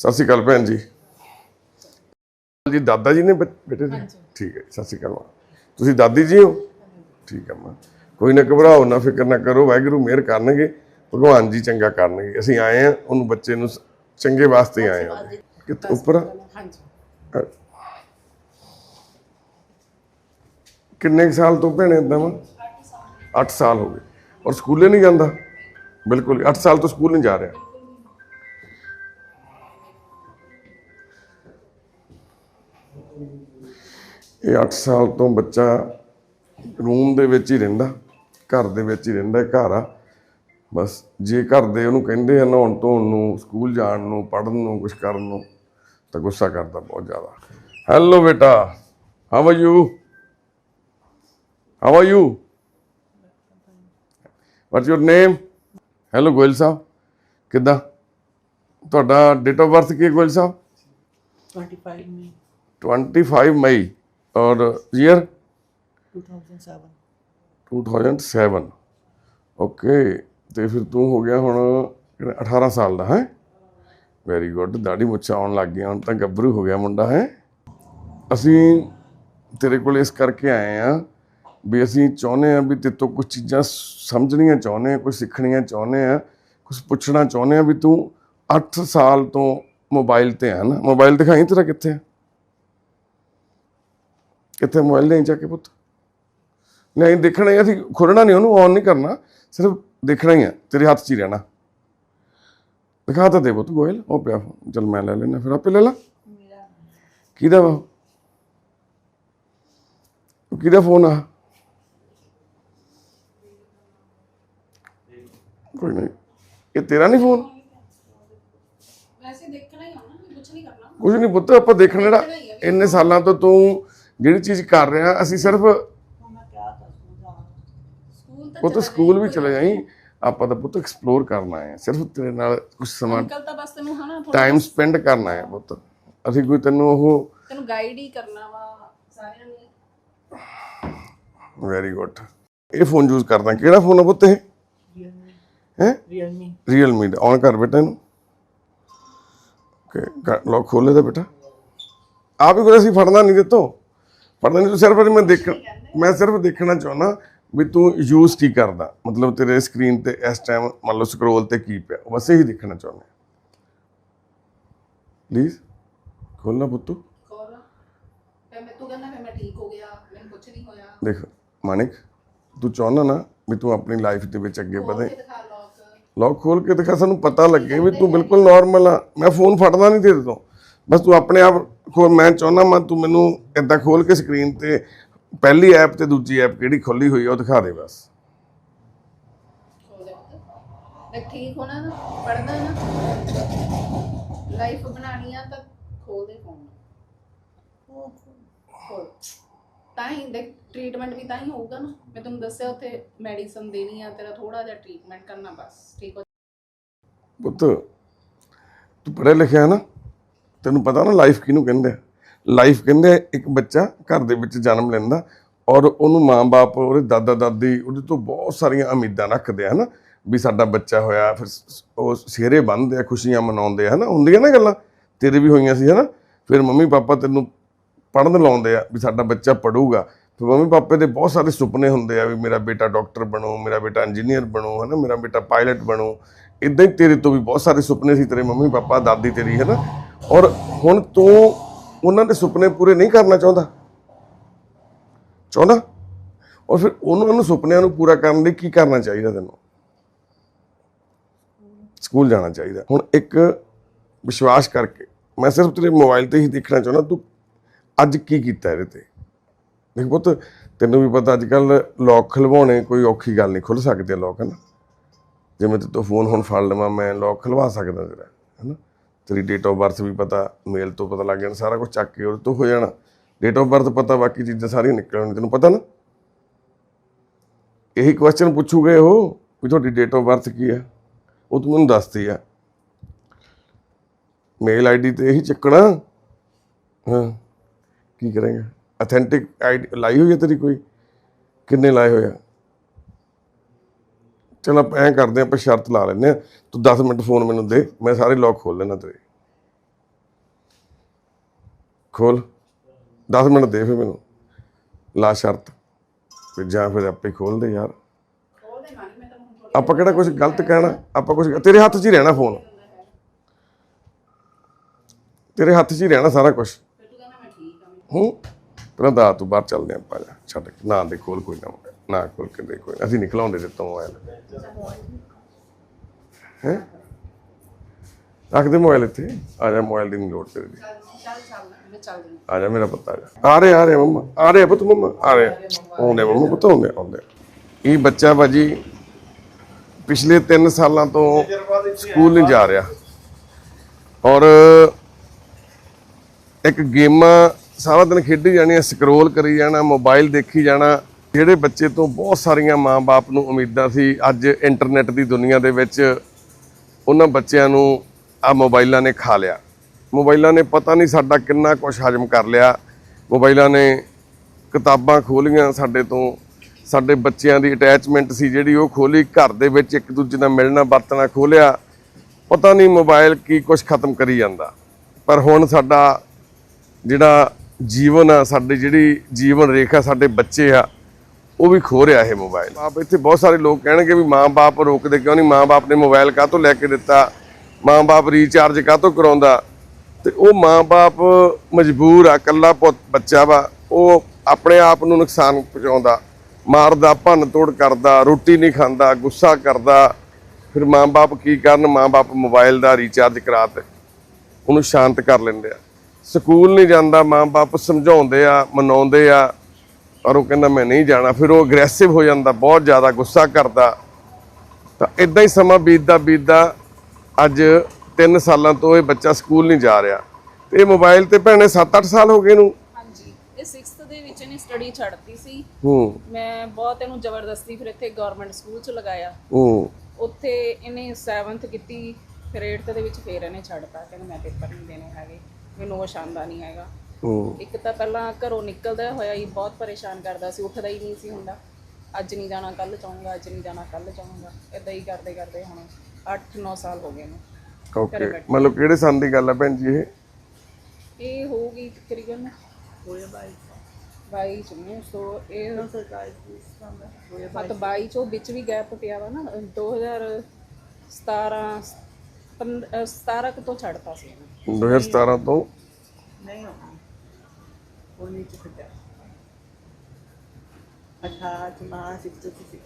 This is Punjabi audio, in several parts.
ਸਤਿ ਸ਼੍ਰੀ ਅਕਾਲ ਭੈਣ ਜੀ। ਜੀ ਦਾਦਾ ਜੀ ਨੇ ਬੇਟੇ ਦੇ ਠੀਕ ਹੈ ਸਤਿ ਸ਼੍ਰੀ ਅਕਾਲ ਮਾਂ। ਤੁਸੀਂ ਦਾਦੀ ਜੀ ਹੋ? ਠੀਕ ਹੈ ਮਾਂ। ਕੋਈ ਨਾ ਘਬਰਾਓ ਨਾ ਫਿਕਰ ਨਾ ਕਰੋ ਵਾਹਿਗੁਰੂ ਮਿਹਰ ਕਰਨਗੇ ਭਗਵਾਨ ਜੀ ਚੰਗਾ ਕਰਨਗੇ। ਅਸੀਂ ਆਏ ਆ ਉਹਨੂੰ ਬੱਚੇ ਨੂੰ ਚੰਗੇ ਵਾਸਤੇ ਆਏ ਆ? ਕਿਤੇ ਉੱਪਰ ਹਾਂਜੀ। ਕਿੰਨੇ ਸਾਲ ਤੋਂ ਭੈਣੇ ਇਦਾਂ ਵਾ? 8 ਸਾਲ। ਹੋ ਗਏ। ਔਰ ਸਕੂਲੇ ਨਹੀਂ ਜਾਂਦਾ? ਬਿਲਕੁਲ 8 ਸਾਲ ਤੋਂ ਸਕੂਲ ਨਹੀਂ ਜਾ ਰਿਹਾ। ਇਹ 8 ਸਾਲ ਤੋਂ ਬੱਚਾ ਰੂਮ ਦੇ ਵਿੱਚ ਹੀ ਰਹਿੰਦਾ ਘਰ ਦੇ ਵਿੱਚ ਹੀ ਰਹਿੰਦਾ ਘਰ ਆ। ਬਸ ਜੇ ਘਰ ਦੇ ਉਹਨੂੰ ਕਹਿੰਦੇ ਆ ਨਹਾਉਣ ਧੋਣ ਨੂੰ ਸਕੂਲ ਜਾਣ ਨੂੰ ਪੜ੍ਹਨ ਨੂੰ ਕੁਝ ਕਰਨ ਨੂੰ ਤਾਂ ਗੁੱਸਾ ਕਰਦਾ ਬਹੁਤ ਜ਼ਿਆਦਾ। ਹੈਲੋ ਬੇਟਾ how are you how are you what's your name hello Goyal sahib ਕਿੱਦਾਂ? ਤੁਹਾਡਾ ਡੇਟ ਆਫ ਬਰਥ ਕੀ ਗੋਇਲ ਸਾਹਿਬ? 25 ਮਈ 25 ਮਈ ਔਰ ਈਅਰ 2007 2007 ਓਕੇ ਤੇ ਫਿਰ ਤੂੰ ਹੋ ਗਿਆ ਹੁਣ ਕਿਹੜਾ 18 ਸਾਲ ਦਾ ਹੈ? ਵੈਰੀ ਗੁੱਡ ਦਾੜੀ ਮੁੱਛਾਂ ਆਉਣ ਲੱਗ ਗਈਆਂ ਹੁਣ ਤਾਂ ਗੱਭਰੂ ਹੋ ਗਿਆ ਮੁੰਡਾ ਹੈ? ਅਸੀਂ ਤੇਰੇ ਕੋਲ ਇਸ ਕਰਕੇ ਆਏ ਆ ਵੀ ਅਸੀਂ ਚਾਹੁੰਦੇ ਆ ਵੀ ਤੇਰੇ ਤੋਂ ਕੁਝ ਚੀਜ਼ਾਂ ਸਮਝਣੀਆਂ ਚਾਹੁੰਦੇ ਆ ਕੁਝ ਸਿੱਖਣੀਆਂ ਚਾਹੁੰਦੇ ਆ ਕੁਝ ਪੁੱਛਣਾ ਚਾਹੁੰਦੇ ਆ ਵੀ ਤੂੰ 8 ਸਾਲ ਤੋਂ ਮੋਬਾਈਲ ਤੇ ਆ ਨਾ? ਮੋਬਾਈਲ ਦਿਖਾਈ ਤੇਰਾ ਕਿੱਥੇ ਆ? ਕਿੱਥੇ ਮੋਬਾਈਲ ਨਹੀਂ ਜਾ ਕੇ ਪੁੱਤ। ਨਹੀਂ ਦੇਖਣਾ ਹੀ ਅਸੀਂ ਖੋਲਣਾ ਨਹੀਂ ਉਹਨੂੰ ਔਨ ਨਹੀਂ ਕਰਨਾ ਸਿਰਫ ਦੇਖਣਾ ਹੀ ਆ ਤੇਰੇ ਹੱਥ 'ਚ ਹੀ ਰਹਿਣਾ। ਦਿਖਾ ਤਾਂ ਦੇ ਪੁੱਤ ਗੋਇਲ ਉਹ ਪਿਆ। ਚੱਲ ਮੈਂ ਲੈ ਲੈਣਾ ਫਿਰ ਆਪੇ ਲੈ ਲਾ। ਕਿਹਦਾ ਵਾ? ਕਿਹਦਾ ਫੋਨ ਆ? ਕੋਈ ਨਹੀਂ। ਇਹ ਤੇਰਾ ਨਹੀਂ ਫੋਨ? ਵੈਸੇ ਦੇਖਣਾ ਹੀ ਹੋਣਾ ਕੁਝ ਨਹੀਂ ਕਰਨਾ। ਕੁਝ ਨਹੀਂ ਪੁੱਤ ਆਪਾਂ ਦੇਖਣਾ ਜਿਹੜਾ ਇੰਨੇ ਸਾਲਾਂ ਤੋਂ ਤੂੰ ਜਿਹੜੀ ਚੀਜ਼ ਕਰ ਰਿਹਾ ਅਸੀਂ ਸਿਰਫ ਉਹ ਤਾਂ ਸਕੂਲ ਵੀ ਚਲੇ ਜਾਈ ਆਪਾਂ ਤਾਂ ਪੁੱਤ ਐਕਸਪਲੋਰ ਕਰਨਾ ਹੈ ਸਿਰਫ ਤੇਰੇ ਨਾਲ ਕੁਝ ਸਮਾਂ ਅੰਕਲ ਤਾਂ ਬਸ ਤੈਨੂੰ ਹਨਾ ਥੋੜਾ ਟਾਈਮ ਸਪੈਂਡ ਕਰਨਾ ਹੈ ਪੁੱਤ। ਅਸੀਂ ਕੋਈ ਤੈਨੂੰ ਉਹ ਤੈਨੂੰ ਗਾਈਡ ਹੀ ਕਰਨਾ ਵਾ ਸਾਰਿਆਂ ਨੂੰ। ਵੈਰੀ ਗੁੱਡ ਇਹ ਫੋਨ ਯੂਜ਼ ਕਰਦਾ ਕਿਹੜਾ ਫੋਨ ਆ ਪੁੱਤ ਇਹ? ਹੈ? ਰੀਅਲਮੀ ਰੀਅਲਮੀ ਦਾ ਔਨ ਕਰ ਬੇਟਾ ਇਹਨੂੰ। ਓਕੇ ਲੌਕ ਖੋਲੇ ਦਾ ਬੇਟਾ। ਆਪ ਹੀ ਕੋਈ ਅਸੀਂ ਫੜਨਾ ਨਹੀਂ ਦਿੱਤੋ ਫੜਨਾ ਨਹੀਂ ਤੂੰ ਸਿਰਫ ਮੈਂ ਦੇਖ ਮੈਂ ਸਿਰਫ ਦੇਖਣਾ ਚਾਹੁੰਦਾ ਵੀ ਤੂੰ ਯੂਜ਼ ਕੀ ਕਰਦਾ। ਮਤਲਬ ਤੇਰੇ ਸਕਰੀਨ ਤੇ ਇਸ ਟਾਈਮ ਮੰਨ ਲਓ ਸਕਰੋਲ ਤੇ ਕੀ ਪਿਆ ਬਸ ਇਹੀ ਦੇਖਣਾ ਚਾਹੁੰਦਾ। ਪਲੀਜ਼ ਖੋਲਣਾ ਪੁੱਤੂ। ਕੋਲ ਫਿਰ ਮੈਂ ਤੂੰ ਕਹਿੰਦਾ ਫਿਰ ਮੈਂ ਠੀਕ ਹੋ ਗਿਆ ਮੈਨੂੰ ਕੁਝ ਨਹੀਂ ਹੋਇਆ। ਦੇਖ ਮਾਨਿਕ ਤੂੰ ਚਾਹੁੰਦਾ ਨਾ ਵੀ ਤੂੰ ਆਪਣੀ ਲਾਈਫ ਦੇ ਵਿੱਚ ਅੱਗੇ ਵਧੇ। ਲੌਕ ਖੋਲ ਕੇ ਦਿਖਾ ਸਾਨੂੰ ਪਤਾ ਲੱਗੇ ਵੀ ਤੂੰ ਬਿਲਕੁਲ ਨਾਰਮਲ ਆ। ਮੈਂ ਫੋਨ ਫੜਦਾ ਨਹੀਂ ਤੇਰੇ ਤੋਂ। ਬਸ ਤੂੰ ਆਪਣੇ ਆਪ ਖੋਲ ਮੈਂ ਚਾਹੁੰਦਾ ਮੈਂ ਤੂੰ ਮੈਨੂੰ ਇਦਾਂ ਖੋਲ ਕੇ ਸਕਰੀਨ ਤੇ ਪਹਿਲੀ ਐਪ ਤੇ ਦੂਜੀ ਐਪ ਕਿਹੜੀ ਖੁੱਲੀ ਹੋਈ ਆ ਉਹ ਦਿਖਾ ਦੇ ਬਸ। ਖੋਲ ਦੇ ਪੁੱਤ। ਦੇਖ ਠੀਕ ਹੋਣਾ ਨਾ ਪੜਨਾ ਨਾ। ਲਾਈਫ ਬਣਾਣੀ ਆ ਤਾਂ ਖੋਲ ਦੇ ਫੋਨ ਖੋਲ। ਤਾਂ ਹੀ ਦੇਖ ਟ੍ਰੀਟਮੈਂਟ ਵੀ ਤਾਂ ਹੀ ਹੋਊਗਾ ਨਾ। ਮੈਂ ਤੁਹਾਨੂੰ ਦੱਸਿਆ ਉੱਥੇ ਮੈਡੀਸਨ ਦੇਣੀ ਆ ਤੇਰਾ ਥੋੜਾ ਜਿਹਾ ਟ੍ਰੀਟਮੈਂਟ ਕਰਨਾ ਬਸ ਠੀਕ ਹੋ ਪੁੱਤ ਤੂੰ ਪੜ੍ਹਿਆ ਲਿਖਿਆ ਨਾ? ਤੈਨੂੰ ਪਤਾ ਨਾ ਲਾਈਫ ਕਿਹਨੂੰ ਕਹਿੰਦੇ ਆ? ਲਾਈਫ ਕਹਿੰਦੇ ਆ ਇੱਕ ਬੱਚਾ ਘਰ ਦੇ ਵਿੱਚ ਜਨਮ ਲੈਂਦਾ ਔਰ ਉਹਨੂੰ ਮਾਂ-ਬਾਪ, ਉਹਦੇ ਦਾਦਾ ਦਾਦੀ ਉਹਦੇ ਤੋਂ ਬਹੁਤ ਸਾਰੀਆਂ ਉਮੀਦਾਂ ਰੱਖਦੇ ਆ, ਹਨਾ? ਵੀ ਸਾਡਾ ਬੱਚਾ ਹੋਇਆ, ਫਿਰ ਉਹ ਸਿਹਰੇ ਬੰਨ੍ਹਦੇ ਆ, ਖੁਸ਼ੀਆਂ ਮਨਾਉਂਦੇ ਆ, ਹਨਾ? ਹੁੰਦੀਆਂ ਨਾ ਗੱਲਾਂ, ਤੇਰੇ ਵੀ ਹੋਈਆਂ ਸੀ, ਹਨਾ? ਫਿਰ ਮੰਮੀ ਪਾਪਾ ਤੈਨੂੰ ਪੜ੍ਹਨ ਲਾਉਂਦੇ ਆ ਵੀ ਸਾਡਾ ਬੱਚਾ ਪੜੂਗਾ ਫਿਰ ਮੰਮੀ ਪਾਪੇ ਦੇ ਬਹੁਤ ਸਾਰੇ ਸੁਪਨੇ ਹੁੰਦੇ ਆ ਵੀ ਮੇਰਾ ਬੇਟਾ ਡਾਕਟਰ ਬਣੋ, ਮੇਰਾ ਬੇਟਾ ਇੰਜੀਨੀਅਰ ਬਣੂ, ਹਨਾ? ਮੇਰਾ ਬੇਟਾ ਪਾਇਲਟ ਬਣੋ। ਇਦਾਂ ਹੀ ਤੇਰੇ ਤੋਂ ਵੀ ਬਹੁਤ ਸਾਰੇ ਸੁਪਨੇ ਸੀ ਤੇਰੇ ਮੰਮੀ ਪਾਪਾ ਦਾਦੀ ਤੇਰੀ ਹੈ ਨਾ ਔਰ ਹੁਣ ਤੂੰ ਉਹਨਾਂ ਦੇ ਸੁਪਨੇ ਪੂਰੇ ਨਹੀਂ ਕਰਨਾ ਚਾਹੁੰਦਾ? ਚਾਹੁੰਦਾ? ਔਰ ਫਿਰ ਉਹਨਾਂ ਨੂੰ ਸੁਪਨਿਆਂ ਨੂੰ ਪੂਰਾ ਕਰਨ ਲਈ ਕੀ ਕਰਨਾ ਚਾਹੀਦਾ ਤੈਨੂੰ? ਸਕੂਲ ਜਾਣਾ ਚਾਹੀਦਾ। ਹੁਣ ਇੱਕ ਵਿਸ਼ਵਾਸ ਕਰਕੇ, ਮੈਂ ਸਿਰਫ ਤੇਰੇ ਮੋਬਾਈਲ ਤੇ ਹੀ ਦੇਖਣਾ ਚਾਹੁੰਦਾ, ਤੂੰ ਅੱਜ ਕੀ ਕੀਤਾ ਇਹਦੇ ਤੇ? ਦੇਖ ਪੁੱਤ, ਤੈਨੂੰ ਵੀ ਪਤਾ ਅੱਜ ਕੱਲ ਲੋਕ ਖਲਵਾਉਣੇ ਕੋਈ ਔਖੀ ਗੱਲ ਨਹੀਂ ਖੁੱਲ ਸਕਦੇ ਲੋਕ ਹਨ? ਜਿਵੇਂ ਤੇ ਤੂੰ ਫੋਨ ਹੁਣ ਫੜ ਲਵਾਂ, ਮੈਂ ਲੋਕ ਖਲਵਾ ਸਕਦਾ ਤੇਰਾ, ਹੈਨਾ? ਤੇਰੀ ਡੇਟ ਆਫ ਬਰਥ ਵੀ ਪਤਾ ਮੇਲ ਤੋਂ ਪਤਾ ਲੱਗ ਜਾਣਾ, ਸਾਰਾ ਕੁਝ ਚੱਕ ਕੇ ਉਹਦੇ ਤੋਂ ਹੋ ਜਾਣਾ। ਡੇਟ ਆਫ ਬਰਥ ਪਤਾ, ਬਾਕੀ ਚੀਜ਼ਾਂ ਸਾਰੀਆਂ ਨਿਕਲਣ ਤੈਨੂੰ ਪਤਾ ਨਾ? ਇਹੀ ਕੁਐਸਚਨ ਪੁੱਛੂਗੇ ਉਹ, ਵੀ ਤੁਹਾਡੀ ਡੇਟ ਆਫ ਬਰਥ ਕੀ ਹੈ? ਉਹ ਤੂੰ ਮੈਨੂੰ ਦੱਸਦੀ ਆ। ਮੇਲ ਆਈਡੀ ਤੇ ਇਹੀ ਚੱਕਣਾ। ਹਾਂ, ਕੀ ਕਰੇਗਾ? ਅਥੈਂਟਿਕ ਆਈਡੀ ਲਾਈ ਹੋਈ ਹੈ ਤੇਰੀ ਕੋਈ? ਕਿੰਨੇ ਲਾਏ ਹੋਏ ਆ? ਚਲ ਆਪਾਂ ਐਂ ਕਰਦੇ ਆਪਾਂ ਸ਼ਰਤ ਲਾ ਲੈਂਦੇ ਆ ਤੂੰ 10 ਮਿੰਟ ਫੋਨ ਮੈਨੂੰ ਦੇ ਮੈਂ ਸਾਰੇ ਲੌਕ ਖੋਲ ਲੈਣਾ ਤੇਰੇ। ਖੋਲ। 10 ਮਿੰਟ ਦੇ ਫਿਰ ਮੈਨੂੰ। ਲਾ ਸ਼ਰਤ। ਫਿਰ ਜਾਂ ਫਿਰ ਆਪੇ ਖੋਲ ਦੇ ਯਾਰ। ਆਪਾਂ ਕਿਹੜਾ ਕੁਝ ਗਲਤ ਕਹਿਣਾ? ਆਪਾਂ ਕੁਝ ਤੇਰੇ ਹੱਥ 'ਚ ਹੀ ਰਹਿਣਾ ਫੋਨ ਤੇਰੇ ਹੱਥ 'ਚ ਹੀ ਰਹਿਣਾ ਸਾਰਾ ਕੁਝ ਫਿਰ ਤੂੰ ਕਹਿੰਦਾ ਮੈਂ ਠੀਕ ਆ ਹੂੰ। ਪਹਿਲਾਂ ਦਾ ਤੂੰ ਬਾਹਰ ਚੱਲਦੇ ਆਪਾਂ ਛੱਡ ਨਾ ਦੇ ਕੋਲ ਕੋਈ ਨਾ ਨਾ ਕੋਲ ਕੇ ਦੇ ਕੋਈ ਅਸੀਂ ਨਿਕਲਾਉਂਦੇ ਦਿੱਤਾ ਮੋਬਾਈਲ ਹੈ? ਆਖਦੇ ਦੇ ਮੋਬਾਈਲ ਇੱਥੇ। ਆ ਜਾ ਮੋਬਾਈਲ ਦੀ ਨਹੀਂ ਲੋੜ ਤੇਰੀ। ਆ ਜਾ, ਮੇਰਾ ਪੁੱਤ ਆ ਰਹੇ ਆ ਰਹੇ ਮੰਮਾ। ਆ ਰਹੇ ਪੁੱਤ ਮੰਮਾ। ਆ ਰਹੇ। ਆਉਂਦੇ ਮੰਮਾ ਪੁੱਤ, ਆਉਂਦੇ ਆਉਂਦੇ ਇਹ ਬੱਚਾ ਬਾਜੀ ਪਿਛਲੇ 3 ਸਾਲਾਂ ਤੋਂ ਸਕੂਲ ਨਹੀਂ ਜਾ ਰਿਹਾ। ਔਰ ਇੱਕ ਗੇਮਾਂ ਸਾਰਾ ਦਿਨ ਖੇਡੀ ਜਾਣੀਆਂ ਸਕਰੋਲ ਕਰੀ ਜਾਣਾ ਮੋਬਾਈਲ ਦੇਖੀ ਜਾਣਾ। ਜਿਹੜੇ ਬੱਚੇ ਤੋਂ ਬਹੁਤ ਸਾਰੀਆਂ ਮਾਂ-ਬਾਪ ਨੂੰ ਉਮੀਦਾਂ ਸੀ, ਅੱਜ ਇੰਟਰਨੈਟ ਦੀ ਦੁਨੀਆ ਦੇ ਵਿੱਚ ਉਹਨਾਂ ਬੱਚਿਆਂ ਨੂੰ ਆ ਮੋਬਾਈਲਾਂ ਨੇ ਖਾ ਲਿਆ। ਮੋਬਾਈਲਾਂ ਨੇ ਪਤਾ ਨਹੀਂ ਸਾਡਾ ਕਿੰਨਾ ਕੁਝ ਹਜਮ ਕਰ ਲਿਆ। ਮੋਬਾਈਲਾਂ ਨੇ ਕਿਤਾਬਾਂ ਖੋਲੀਆਂ ਸਾਡੇ ਤੋਂ। ਸਾਡੇ ਬੱਚਿਆਂ ਦੀ ਅਟੈਚਮੈਂਟ ਸੀ ਜਿਹੜੀ ਉਹ ਖੋਲੀ, ਘਰ ਦੇ ਵਿੱਚ ਇੱਕ ਦੂਜੇ ਨਾਲ ਮਿਲਣਾ, ਵਰਤਣਾ ਖੋਲਿਆ। ਪਤਾ ਨਹੀਂ ਮੋਬਾਈਲ ਕੀ ਕੁਝ ਖਤਮ ਕਰੀ ਜਾਂਦਾ। ਪਰ ਹੁਣ ਸਾਡਾ ਜਿਹੜਾ ਜੀਵਨ ਆ, ਸਾਡੀ ਜਿਹੜੀ ਜੀਵਨ ਰੇਖਾ ਸਾਡੇ ਬੱਚੇ ਆ ਉਹ ਵੀ ਖੋ ਰਿਹਾ ਇਹ ਮੋਬਾਈਲ। ਆਪ ਇੱਥੇ ਬਹੁਤ ਸਾਰੇ ਲੋਕ ਕਹਿਣਗੇ ਵੀ ਮਾਂ-ਬਾਪ ਰੋਕਦੇ ਕਿਉਂ ਨਹੀਂ? ਮਾਂ-ਬਾਪ ਨੇ ਮੋਬਾਈਲ ਕਾਹਤੋਂ ਲੈ ਕੇ ਦਿੱਤਾ? ਮਾਂ-ਬਾਪ ਰੀਚਾਰਜ ਕਾਹ ਤੋਂ ਕਰਾਉਂਦਾ? ਤੇ ਉਹ ਮਾਂ-ਬਾਪ ਮਜਬੂਰ ਆ ਕੱਲਾ ਪੁੱਤ, ਬੱਚਾ ਵਾ, ਉਹ ਆਪਣੇ ਆਪ ਨੂੰ ਨੁਕਸਾਨ ਪਹੁੰਚਾਉਂਦਾ। ਮਾਰਦਾ, ਭੰਨ ਤੋੜ ਕਰਦਾ, ਰੋਟੀ ਨਹੀਂ ਖਾਂਦਾ, ਗੁੱਸਾ ਕਰਦਾ। ਫਿਰ ਮਾਂ-ਬਾਪ ਕੀ ਕਰਨ? ਮਾਂ-ਬਾਪ ਮੋਬਾਈਲ ਦਾ ਰੀਚਾਰਜ ਕਰਾ ਤੇ ਉਹਨੂੰ ਸ਼ਾਂਤ ਕਰ ਲੈਂਦੇ ਆ। ਸਕੂਲ ਨਹੀਂ ਜਾਂਦਾ ਮਾਂ-ਬਾਪ ਸਮਝਾਉਂਦੇ ਆ, ਮਨਾਉਂਦੇ ਆ। ਔਰ ਉਹ ਕਹਿੰਦਾ ਮੈਂ ਨਹੀਂ ਜਾਣਾ। ਫਿਰ ਉਹ ਅਗਰੈਸਿਵ ਹੋ ਜਾਂਦਾ ਬਹੁਤ ਜ਼ਿਆਦਾ ਗੁੱਸਾ ਕਰਦਾ। ਤਾਂ ਇਦਾਂ ਹੀ ਸਮਾਂ ਬੀਤਦਾ ਬੀਤਦਾ ਅੱਜ 3 ਸਾਲਾਂ ਤੋਂ ਇਹ ਬੱਚਾ ਸਕੂਲ ਨਹੀਂ ਜਾ ਰਿਹਾ। ਤੇ ਮੋਬਾਈਲ ਤੇ ਭੈਣੇ 7-8 ਸਾਲ ਹੋ ਗਏ ਇਹਨੂੰ। ਹਾਂਜੀ ਇਹ 6th ਦੇ ਵਿੱਚ ਇਹਨੇ ਸਟੱਡੀ ਛੱਡਤੀ ਸੀ। ਹੂੰ। ਮੈਂ ਬਹੁਤ ਇਹਨੂੰ ਜ਼ਬਰਦਸਤੀ ਫਿਰ ਇੱਥੇ ਗਵਰਨਮੈਂਟ ਸਕੂਲ 'ਚ ਲਗਾਇਆ। ਹੂੰ। ਉੱਥੇ ਇਹਨੇ 7th ਕੀਤੀ ਫਿਰ 8th ਦੇ ਵਿੱਚ ਫੇਰ ਇਹਨੇ ਛੱਡਤਾ। ਕਹਿੰਦਾ ਮੈਂ ਪੇਪਰ ਨਹੀਂ ਦੇਣੇ ਹੈਗੇ ਮੈਨੂੰ ਉਹ ਸ਼ਾਨਦਾ ਨਹੀਂ ਹੈਗਾ। ਹੂੰ। ਇੱਕ ਤਾਂ ਪਹਿਲਾਂ ਘਰੋਂ ਨਿਕਲਦਾ ਹੋਇਆ ਹੀ ਬਹੁਤ ਪਰੇਸ਼ਾਨ ਕਰਦਾ ਸੀ ਉੱਠਦਾ ਹੀ ਨਹੀਂ ਸੀ ਹੁੰਦਾ। ਅੱਜ ਨਹੀਂ ਜਾਣਾ ਕੱਲ ਜਾਊਂਗਾ ਅੱਜ ਨਹੀਂ ਜਾਣਾ ਕੱਲ ਜਾਊਂਗਾ। ਇਦਾਂ ਹੀ ਕਰਦੇ ਕਰਦੇ ਹੁਣ 8-9 ਸਾਲ ਹੋ ਗਏ ਨੇ। ਓਕੇ ਮਤਲਬ ਕਿਹੜੇ ਸੰਨ ਦੀ ਗੱਲ ਹੈ ਭੈਣ ਜੀ ਇਹ? ਇਹ ਹੋਊਗੀ ਤਕਰੀਬਨ ਹੋਇਆ 22 ਚ। ਸੋ ਇਹ ਸਰਕਾਰੀ ਹਾਂ ਤਾਂ 22 ਚੋਂ। ਵਿੱਚ ਵੀ ਗੈਪ ਪਿਆ ਵਾ ਨਾ 2017 ਪੰਦ- ਅਹ 17 ਕੁ ਤੋਂ ਛੱਡਤਾ ਸੀ ਇਹਨੇ। 2017 ਤੋਂ? ਨਹੀਂ ਉਹ ਨਹੀਂ ਚੁੱਕਿਆ ਅੱਛਾ ਚ ਮਾਂ ਸਿੱਖ ਚੁੱਕੀ ਸੀ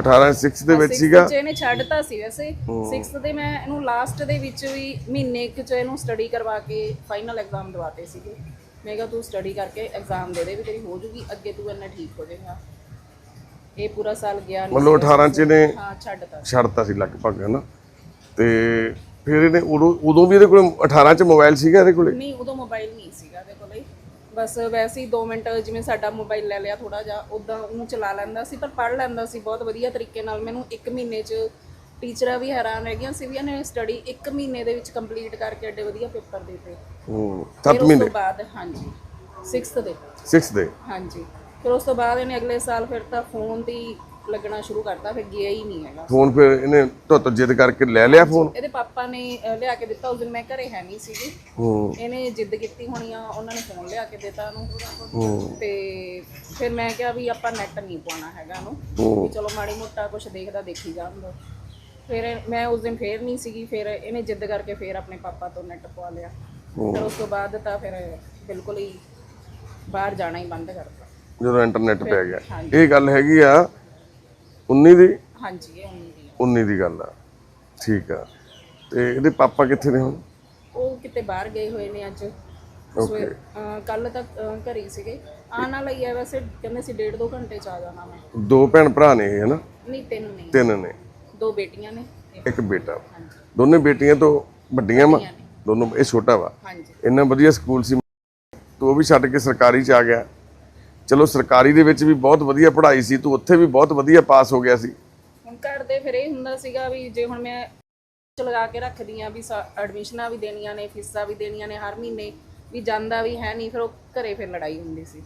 18 6 ਦੇ ਵਿੱਚ ਸੀਗਾ? ਚ ਇਹਨੇ ਛੱਡਤਾ ਸੀ ਵੈਸੇ। 6th ਦੇ ਮੈਂ ਇਹਨੂੰ ਲਾਸਟ ਦੇ ਵਿੱਚ ਵੀ ਮਹੀਨੇ ਕੁ ਚ ਇਹਨੂੰ ਸਟੱਡੀ ਕਰਵਾ ਕੇ ਫਾਈਨਲ ਐਗਜ਼ਾਮ ਦਵਾਤੇ ਸੀਗੇ। ਮੈਂ ਕਿਹਾ ਤੂੰ ਸਟੱਡੀ ਕਰਕੇ ਐਗਜ਼ਾਮ ਦੇ ਦੇ ਵੀ ਤੇਰੀ ਹੋ ਜੂਗੀ ਅੱਗੇ ਤੂੰ ਇੰਨਾ ਠੀਕ ਹੋ ਜਾਏਗਾ। ਇਹ ਪੂਰਾ ਸਾਲ ਗਿਆ ਨਹੀਂ ਮਤਲਬ 18 ਚ ਇਹਨੇ ਹਾਂ ਛੱਡਤਾ ਛੱਡਤਾ ਸੀ ਲਗਭਗ ਹਨਾ? ਤੇ ਫਿਰ ਇਹਨੇ ਉਦੋਂ ਉਦੋਂ ਵੀ ਇਹਦੇ ਕੋਲ 18 ਚ ਮੋਬਾਈਲ ਸੀਗਾ ਇਹਦੇ ਕੋਲੇ? ਨਹੀਂ ਉਦੋਂ ਮੋਬਾਈਲ ਬਸ ਵੈਸੇ ਹੀ 2 ਮਿੰਟ ਜਿਵੇਂ ਸਾਡਾ ਮੋਬਾਈਲ ਲੈ ਲਿਆ ਥੋੜਾ ਜਿਹਾ ਉਦਾਂ ਉਹਨੂੰ ਚਲਾ ਲੈਂਦਾ ਸੀ ਪਰ ਪੜ੍ਹ ਲੈਂਦਾ ਸੀ ਬਹੁਤ ਵਧੀਆ ਤਰੀਕੇ ਨਾਲ। ਮੈਨੂੰ 1 ਮਹੀਨੇ 'ਚ ਟੀਚਰਾਂ ਵੀ ਹੈਰਾਨ ਰਹਿ ਗਈਆਂ ਸੀ ਵੀ ਇਹਨੇ ਸਟੱਡੀ 1 ਮਹੀਨੇ ਦੇ ਵਿੱਚ ਕੰਪਲੀਟ ਕਰਕੇ ਐਡੇ ਵਧੀਆ ਪੇਪਰ ਦਿੱਤੇ। ਹੂੰ ਫਿਰ 7 ਉਸ ਮਹੀਨੇ? ਤੋਂ ਬਾਅਦ ਹਾਂਜੀ 6th ਦੇ। 6 ਦੇ? ਹਾਂਜੀ ਫਿਰ ਉਸ ਤੋਂ ਬਾਅਦ ਇਹਨੇ ਅਗਲੇ ਸਾਲ ਫਿਰ ਤਾਂ ਫੋਨ ਹੀ ਲੱਗਣਾ ਸ਼ੁਰੂ ਕਰਤਾ ਫਿਰ ਗਿਆ ਹੀ ਨਹੀਂ ਹੈਗਾ। ਫੋਨ ਫਿਰ ਇਹਨੇ ਧੁੱਤ ਜਿੱਦ ਕਰਕੇ ਲੈ ਲਿਆ ਫੋਨ? ਇਹਦੇ ਪਾਪਾ ਨੇ ਲਿਆ ਕੇ ਦਿੱਤਾ ਉਸ ਦਿਨ ਮੈਂ ਘਰੇ ਹੈ ਨਹੀਂ ਸੀਗੀ। ਹੂੰ। ਇਹਨੇ ਜਿੱਦ ਕੀਤੀ ਹੋਣੀ ਆ ਉਹਨਾਂ ਨੇ ਫੋਨ ਲਿਆ ਕੇ ਦਿੱਤਾ ਉਹਨੂੰ। ਹੂੰ। ਤੇ ਫਿਰ ਮੈਂ ਕਿਹਾ ਵੀ ਆਪਾਂ ਨੈਟ ਨਹੀਂ ਪਾਉਣਾ ਹੈਗਾ ਉਹਨੂੰ। ਵੀ ਚਲੋ ਮਾੜੀ ਮੋਟਾ ਕੁਝ ਦੇਖਦਾ ਦੇਖੀ ਜਾਂਦਾ ਫਿਰ ਇਹ- ਮੈਂ ਉਸ ਦਿਨ ਫੇਰ ਨਹੀਂ ਸੀਗੀ ਫਿਰ ਇਹਨੇ ਜਿੱਦ ਕਰਕੇ ਫੇਰ ਆਪਣੇ ਪਾਪਾ ਤੋਂ ਨੈਟ ਪਵਾ ਲਿਆ। ਫਿਰ ਉਸ ਤੋਂ ਬਾਅਦ ਤਾਂ ਫਿਰ ਬਿਲਕੁਲ ਹੀ ਬਾਹਰ ਜਾਣਾ ਹੀ ਬੰਦ ਕਰਤਾ। ਜਦੋਂ ਇੰਟਰਨੈਟ ਪੈ ਗਿਆ। ਇਹ ਗੱਲ ਹੈਗੀ ਆ 19 ਦੀ? ਹਾਂਜੀ ਇਹ ਹੁੰਦੀ ਆ। 19 ਦੀ ਗੱਲ ਆ। ਠੀਕ ਆ। ਤੇ ਇਹਦੇ ਪਾਪਾ ਕਿੱਥੇ ਨੇ ਹੁਣ? ਉਹ ਕਿਤੇ ਬਾਹਰ ਗਏ ਹੋਏ ਨੇ ਅੱਜ। ਓਕੇ ਕੱਲ ਤੱਕ ਅਹ, ਘਰੇ ਹੀ ਸੀਗੇ। ਆਉਣ ਵਾਲਾ ਹੀ ਹੈ ਵੈਸੇ ਕਹਿੰਦੇ ਸੀ ਡੇਢ ਦੋ ਘੰਟੇ ਚ ਆ ਜਾਣਾ ਮੈਂ। ਦੋ ਭੈਣ ਭਰਾ ਨੇ ਇਹ ਹਨਾ? ਨਹੀਂ ਤਿੰਨ ਨਹੀਂ ਤਿੰਨ ਨੇ। ਦੋ ਬੇਟੀਆਂ ਨੇ ਇੱਕ ਇੱਕ ਬੇਟਾ। ਹਾਂਜੀ। ਦੋਨੇ ਬੇਟੀਆਂ ਤੋਂ ਵੱਡੀਆਂ ਵਾ? ਵੱਡੀਆਂ ਨੇ। ਦੋਨੋਂ ਇਹ ਛੋਟਾ ਵਾ? ਹਾਂਜੀ। ਇੰਨਾ ਵਧੀਆ ਸਕੂਲ ਸੀ। ਤੂੰ ਉਹ ਵੀ ਛੱਡ ਕੇ ਸਰਕਾਰੀ ਚ ਆ ਗਿਆ। ਚਲੋ ਸਰਕਾਰੀ ਦੇ ਵਿੱਚ ਵੀ ਬਹੁਤ ਵਧੀਆ ਪੜ੍ਹਾਈ ਸੀ ਤੂੰ ਉੱਥੇ ਵੀ ਬਹੁਤ ਵਧੀਆ ਪਾਸ ਹੋ ਗਿਆ ਸੀ। ਹੁਣ ਘਰ ਦੇ ਫਿਰ ਇਹ ਹੁੰਦਾ ਸੀਗਾ ਵੀ ਜੇ ਹੁਣ ਮੈਂ ਚ ਲਗਾ ਕੇ ਰੱਖਦੀ ਆ ਵੀ ਐਡਮਿਸ਼ਨਾਂ ਵੀ ਦੇਣੀਆਂ ਨੇ ਫੀਸਾਂ ਵੀ ਦੇਣੀਆਂ ਨੇ ਹਰ ਮਹੀਨੇ ਵੀ ਜਾਂਦਾ ਵੀ ਹੈ ਨਹੀਂ ਫਿਰ ਉਹ ਘਰੇ ਫਿਰ ਲੜਾਈ ਹੁੰਦੀ ਸੀ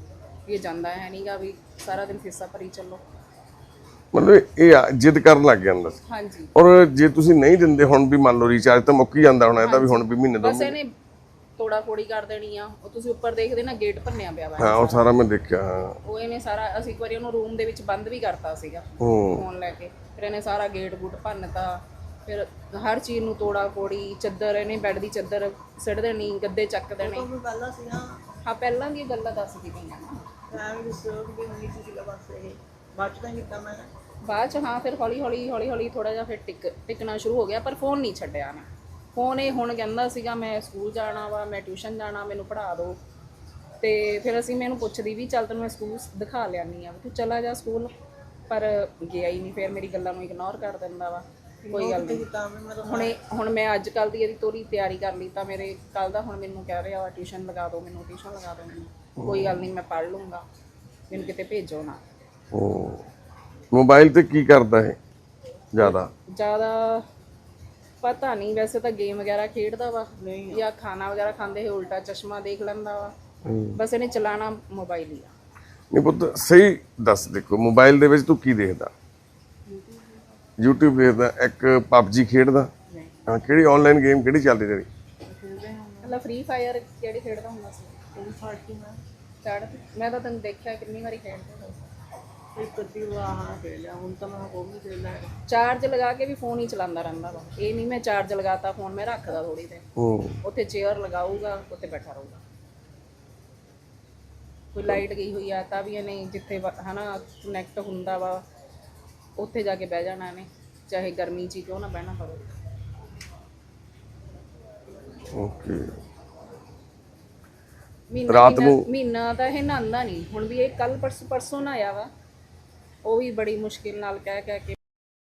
ਵੀ ਇਹ ਜਾਂਦਾ ਹੈ ਨਹੀਂਗਾ ਵੀ ਸਾਰਾ ਦਿਨ ਫੀਸਾਂ ਭਰੀ ਚੱਲੋ। ਮਤਲਬ ਇਹ ਆ, ਜਿੱਦ ਕਰਨ ਲੱਗ ਜਾਂਦਾ ਸੀ। ਹਾਂਜੀ। ਔਰ ਜੇ ਤੁਸੀਂ ਨਹੀਂ ਦਿੰਦੇ ਹੁਣ ਵੀ ਮੰਨ ਲਓ ਰੀਚਾਰਜ ਤਾਂ ਮੁੱਕ ਹੀ ਜਾਂਦਾ ਹੁਣ ਇਹਦਾ ਵੀ ਹੁਣ ਵੀ ਮਹੀਨੇ ਦੋ ਬਸ ਇਹਨੇ ਤੋੜਾ ਫੋੜੀ ਕਰ ਦੇਣੀ ਆ ਉਹ ਤੁਸੀਂ ਉੱਪਰ ਦੇਖਦੇ ਨਾ ਗੇਟ ਭੰਨਿਆ ਪਿਆ ਵਾ। ਹਾਂ ਉਹ ਸਾਰਾ ਮੈਂ ਦੇਖਿਆ ਹਾਂ। ਉਹ ਇਹਨੇ ਸਾਰਾ ਅਸੀਂ ਇੱਕ ਵਾਰੀ ਉਹਨੂੰ ਰੂਮ ਦੇ ਵਿੱਚ ਬੰਦ ਵੀ ਕਰਤਾ ਸੀਗਾ ਹੂੰ। ਫੋਨ ਲੈ ਕੇ। ਫਿਰ ਇਹਨੇ ਸਾਰਾ ਗੇਟ ਗੁੱਟ ਭੰਨਤਾ ਫਿਰ ਹਰ ਚੀਜ਼ ਨੂੰ ਤੋੜਾ ਫੋੜੀ ਚੱਦਰ ਇਹਨੇ ਬੈੱਡ ਦੀ ਚੱਦਰ ਸਿੱਟ ਦੇਣੀ ਗੱਦੇ ਚੱਕ ਦੇਣੇ। ਉਹ ਪਹਿਲਾਂ ਸੀ ਨਾ। ਹਾਂ ਪਹਿਲਾਂ ਦੀਆਂ ਗੱਲਾਂ ਦੱਸਦੀ ਪਈਆਂ ਨਾ। ਮੈਂ ਵੀ ਸੋਚ ਵੀ ਨਹੀਂ ਸੀ ਸੀਗਾ ਬਸ ਇਹ। ਬਾਅਦ ਚ ਤਾਂ ਕੀਤਾ ਮੈਂ। ਬਾਅਦ ਚ ਹਾਂ ਫਿਰ ਹੌਲੀ ਹੌਲੀ ਹੌਲੀ ਹੌਲੀ ਥੋੜਾ ਜਿਹਾ ਫਿਰ ਟਿਕ ਟਿਕਣਾ ਸ਼ੁਰੂ ਹੋ ਗਿਆ ਪਰ ਫੋਨ ਨਹੀਂ ਛੱਡਿਆ ਨਾ ਫੋਨ ਇਹ ਹੁਣ ਕਹਿੰਦਾ ਸੀਗਾ ਮੈਂ ਸਕੂਲ ਜਾਣਾ ਵਾ ਮੈਂ ਟਿਊਸ਼ਨ ਜਾਣਾ ਮੈਨੂੰ ਪੜ੍ਹਾ ਦਿਓ। ਤੇ ਫਿਰ ਅਸੀਂ ਮੈਨੂੰ ਪੁੱਛਦੀ ਵੀ ਚੱਲ ਤੈਨੂੰ ਮੈਂ ਸਕੂਲ ਦਿਖਾ ਲਿਆਨੀ ਆ। ਤੂੰ ਚਲਾ ਜਾ ਸਕੂਲ। ਪਰ ਗਿਆ ਹੀ ਨਹੀਂ ਫਿਰ ਮੇਰੀ ਗੱਲਾਂ ਨੂੰ ਇਗਨੋਰ ਕਰ ਦਿੰਦਾ ਵਾ। ਕੋਈ ਗੱਲ ਨਹੀਂ। ਹੁਣ ਹੁਣ ਮੈਂ ਅੱਜ ਕੱਲ ਦੀ ਇਹਦੀ ਤੋਰੀ ਤਿਆਰੀ ਕਰ ਲਈ ਤਾਂ ਮੇਰੇ ਕੱਲ ਦਾ ਹੁਣ ਮੈਨੂੰ ਕਹਿ ਰਿਹਾ ਵਾ ਟਿਊਸ਼ਨ ਲਗਾ ਦਿਓ ਮੈਨੂੰ ਟਿਊਸ਼ਨ ਲਗਾ ਦਿਓ ਮੈਨੂੰ। ਕੋਈ ਗੱਲ ਨਹੀਂ ਮੈਂ ਪੜ੍ਹ ਲੂੰਗਾ। ਮੈਨੂੰ ਕਿਤੇ ਭੇਜੋ ਨਾ। ਮੋਬਾਈਲ ਤੇ ਕੀ ਕਰਦਾ ਹੈ ਜ਼ਿਆਦਾ? ਜ਼ਿਆਦਾ ਪਤਾ ਨਹੀਂ ਵੈਸੇ ਤਾਂ ਗੇਮ ਵਗੈਰਾ ਖੇਡਦਾ ਵਾ ਨਹੀਂ ਜਾਂ ਖਾਣਾ ਵਗੈਰਾ ਖਾਂਦੇ ਹੋਏ ਉਲਟਾ ਚਸ਼ਮਾ ਦੇਖ ਲੈਂਦਾ ਵਾ। ਬਸ ਇਹਨੇ ਚਲਾਣਾ ਮੋਬਾਈਲ ਹੀ ਆ। ਨਹੀਂ ਪੁੱਤ ਸਹੀ ਦੱਸ ਦੇਖੋ ਮੋਬਾਈਲ ਦੇ ਵਿੱਚ ਤੂੰ ਕੀ ਦੇਖਦਾ? YouTube ਦੇਖਦਾ ਇੱਕ PUBG ਖੇਡਦਾ। ਨਹੀਂ। ਹਾਂ ਕਿਹੜੀ ਆਨਲਾਈਨ ਗੇਮ ਕਿਹੜੀ ਚੱਲਦੀ ਤੇਰੀ? ਮਤਲਬ ਫ੍ਰੀ ਫਾਇਰ ਕਿਹੜੀ ਖੇਡਦਾ ਹੁੰਦਾ ਸੀ? ਮੈਂ ਚੜ ਮੈਂ ਤਾਂ ਤੈਨੂੰ ਦੇਖਿਆ ਕਿੰਨੀ ਵਾਰੀ ਖੇਡਦੇ ਇੱਕ ਅੱਧੀ ਵਾਰ ਹਾਂ ਖੇਡ ਲਿਆ ਹੁਣ ਤਾਂ ਮੈਂ ਉਹ ਵੀ ਖੇਡ ਲਿਆ। ਚਾਰਜ ਲਗਾ ਕੇ ਵੀ ਫੋਨ ਹੀ ਚਲਾਉਂਦਾ ਰਹਿੰਦਾ ਵਾ। ਇਹ ਨਹੀਂ ਮੈਂ ਚਾਰਜ ਲਗਾਤਾ ਫੋਨ ਮੈਂ ਰੱਖਦਾ ਥੋੜੀ ਦੇਰ। ਹੂੰ। ਉੱਥੇ ਚੇਅਰ ਲਗਾਊਗਾ ਉੱਥੇ ਬੈਠਾ ਰਹੂਗਾ। ਕੋਈ ਲਾਈਟ ਗਈ ਹੋਈ ਆ ਤਾਂ ਵੀ ਇਹਨੇ ਜਿੱਥੇ ਵਾ- ਹਨਾ ਕਨੈਕਟ ਹੁੰਦਾ ਵਾ ਉੱਥੇ ਜਾ ਕੇ ਬਹਿ ਜਾਣਾ ਇਹਨੇ। ਚਾਹੇ ਗਰਮੀ 'ਚ ਹੀ ਕਿਉਂ ਨਾ ਬਹਿਣਾ ਪਵੇ ਓਕੇ ਮਹੀਨਾ ਰਾਤ ਮਹੀਨਾ- ਨੂੰ- ਮਹੀਨਾ ਤਾਂ ਇਹ ਨਹਾਉਂਦਾ ਨਹੀਂ। ਹੁਣ ਵੀ ਇਹ ਕੱਲ ਪਰਸੋਂ ਪਰਸੋਂ ਨਾ ਆਇਆ ਵਾ। ਉਹ ਵੀ ਬੜੀ ਮੁਸ਼ਕਿਲ ਨਾਲ ਕਹਿ ਕਹਿ ਕੇ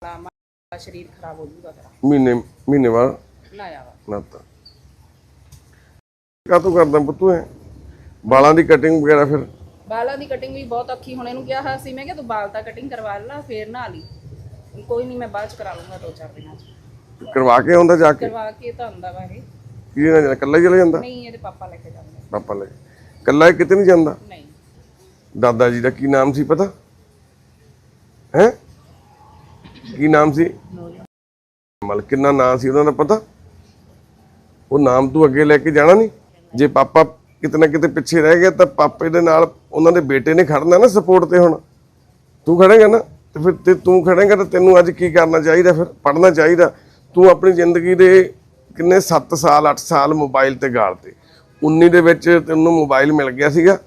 ਲਾਮਾ ਸਰੀਰ ਖਰਾਬ ਹੋ ਜੂਗਾ ਤੇਰਾ। ਮਹੀਨੇ ਮਹੀਨੇ ਬਾਅਦ? ਨਹਾਇਆ ਵਾ ਨਾਤਾ ਕਾ ਤੂੰ ਕਰਦਾ ਪੁੱਤੂ ਹੈ ਵਾਲਾਂ ਦੀ ਕਟਿੰਗ ਵਗੈਰਾ ਫਿਰ? ਬਾਲਾਂ ਦੀ ਕਟਿੰਗ ਵੀ ਬਹੁਤ ਔਖੀ ਹੁਣ ਇਹਨੂੰ ਕਿਹਾ ਸੀ ਮੈਂ ਕਿ ਤੂੰ ਬਾਲ ਤਾਂ ਕਟਿੰਗ ਕਰਵਾ ਲੈ ਫੇਰ ਨਹਾ ਲਈ। ਕੋਈ ਨਹੀਂ ਮੈਂ ਬਾਅਦ ਚ ਕਰਾ ਲੂੰਗਾ ਦੋ ਚਾਰ ਦਿਨਾਂ ਚ। ਕਰਵਾ ਕੇ ਆਉਂਦਾ ਜਾ ਕੇ? ਕਰਵਾ ਕੇ ਤਾਂ ਆਉਂਦਾ ਵਾ ਇਹ। ਕੀ ਨਾ ਇਕੱਲਾ ਹੀ ਚਲੇ ਜਾਂਦਾ? ਨਹੀਂ ਇਹਦੇ ਪਾਪਾ ਲੈ ਕੇ ਜਾਂਦੇ ਪਾਪਾ ਲੈ ਇਕੱਲਾ ਹੀ ਕਿਤੇ ਨਹੀਂ ਜਾਂਦਾ? ਨਹੀਂ। ਦਾਦਾ ਜੀ ਦਾ ਕੀ ਨਾਮ ਸੀ ਪਤਾ? ਹੈ? ਕੀ ਨਾਮ ਸੀ? ਮਲ ਕਿੰਨਾ ਨਾਂ ਸੀ ਉਹਨਾਂ ਦਾ ਪਤਾ? ਉਹ ਨਾਮ ਤੂੰ ਅੱਗੇ ਲੈ ਕੇ ਜਾਣਾ ਨਹੀਂ? ਜੇ ਪਾਪਾ ਕਿਤੇ ਨਾ ਕਿਤੇ ਪਿੱਛੇ ਰਹਿ ਗਿਆ ਤਾਂ ਪਾਪੇ ਦੇ ਨਾਲ ਉਹਨਾਂ ਦੇ ਬੇਟੇ ਨੇ ਖੜਨਾ ਨਾ ਸਪੋਰਟ ਤੇ ਹੁਣ। ਤੂੰ ਖੜੇਗਾ ਨਾ, ਤੇ ਫਿਰ ਤੇ ਤੂੰ ਖੜੇਗਾ ਤਾਂ ਤੈਨੂੰ ਅੱਜ ਕੀ ਕਰਨਾ ਚਾਹੀਦਾ ਫਿਰ? ਪੜ੍ਹਨਾ ਚਾਹੀਦਾ। ਤੂੰ ਆਪਣੀ ਜ਼ਿੰਦਗੀ ਦੇ ਕਿੰਨੇ 7 ਸਾਲ 8 ਸਾਲ ਮੋਬਾਈਲ ਤੇ ਗਾਲਤੇ 19 ਦੇ ਵਿੱਚ ਤੈਨੂੰ ਮੋਬਾਈਲ ਮਿਲ ਗਿਆ ਸੀਗਾ।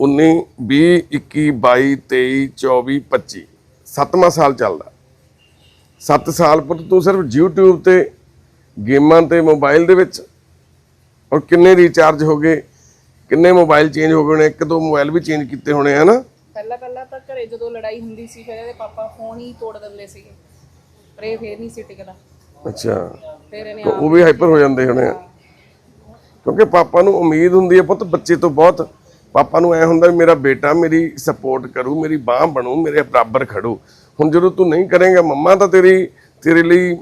19 20 21 22 23 24 25 ਸੱਤਵਾਂ ਸਾਲ ਚੱਲਦਾ। 7 ਸਾਲ ਪੁੱਤ ਤੂੰ ਸਿਰਫ YouTube ਤੇ ਗੇਮਾਂ ਤੇ ਮੋਬਾਈਲ ਦੇ ਵਿੱਚ ਔਰ ਕਿੰਨੇ ਰੀਚਾਰਜ ਹੋ ਗਏ ਕਿੰਨੇ ਮੋਬਾਈਲ ਚੇਂਜ ਹੋ ਗਏ ਨੇ ਇੱਕ ਦੋ ਮੋਬਾਈਲ ਵੀ ਚੇਂਜ ਕੀਤੇ ਹੋਣੇ ਆ ਨਾ। ਪਹਿਲਾਂ ਪਹਿਲਾਂ ਤਾਂ ਘਰੇ ਜਦੋਂ ਲੜਾਈ ਹੁੰਦੀ ਸੀ ਫਿਰ ਇਹਦੇ ਪਾਪਾ ਫੋਨ ਹੀ ਤੋੜ ਦਿੰਦੇ ਸੀਗੇ। ਪਰ ਇਹ ਫੇਰ ਨਹੀਂ ਸੀ ਟਿਕਦਾ। ਅੱਛਾ। ਫਿਰ ਇਹਨੇ ਉਹ ਵੀ ਹਾਈਪਰ ਹੋ ਜਾਂਦੇ ਹੋਣੇ ਆ। ਕਿਉਂਕਿ ਪਾਪਾ ਨੂੰ ਉਮੀਦ ਹੁੰਦੀ ਹੈ ਪੁੱਤ ਬੱਚੇ ਤੋਂ ਬਹੁਤ ਪਾਪਾ ਨੂੰ ਐ ਹੁੰਦਾ ਵੀ ਮੇਰਾ ਬੇਟਾ ਮੇਰੀ ਸਪੋਰਟ ਕਰੂ, ਮੇਰੀ ਬਾਹ ਬਣੂ, ਮੇਰੇ ਬਰਾਬਰ ਖੜੂ। ਹੁਣ ਜਦੋਂ ਤੂੰ ਨਹੀਂ ਕਰੇਗਾ, ਮੰਮਾ ਤਾਂ ਤੇਰੀ, ਤੇਰੇ ਲਈ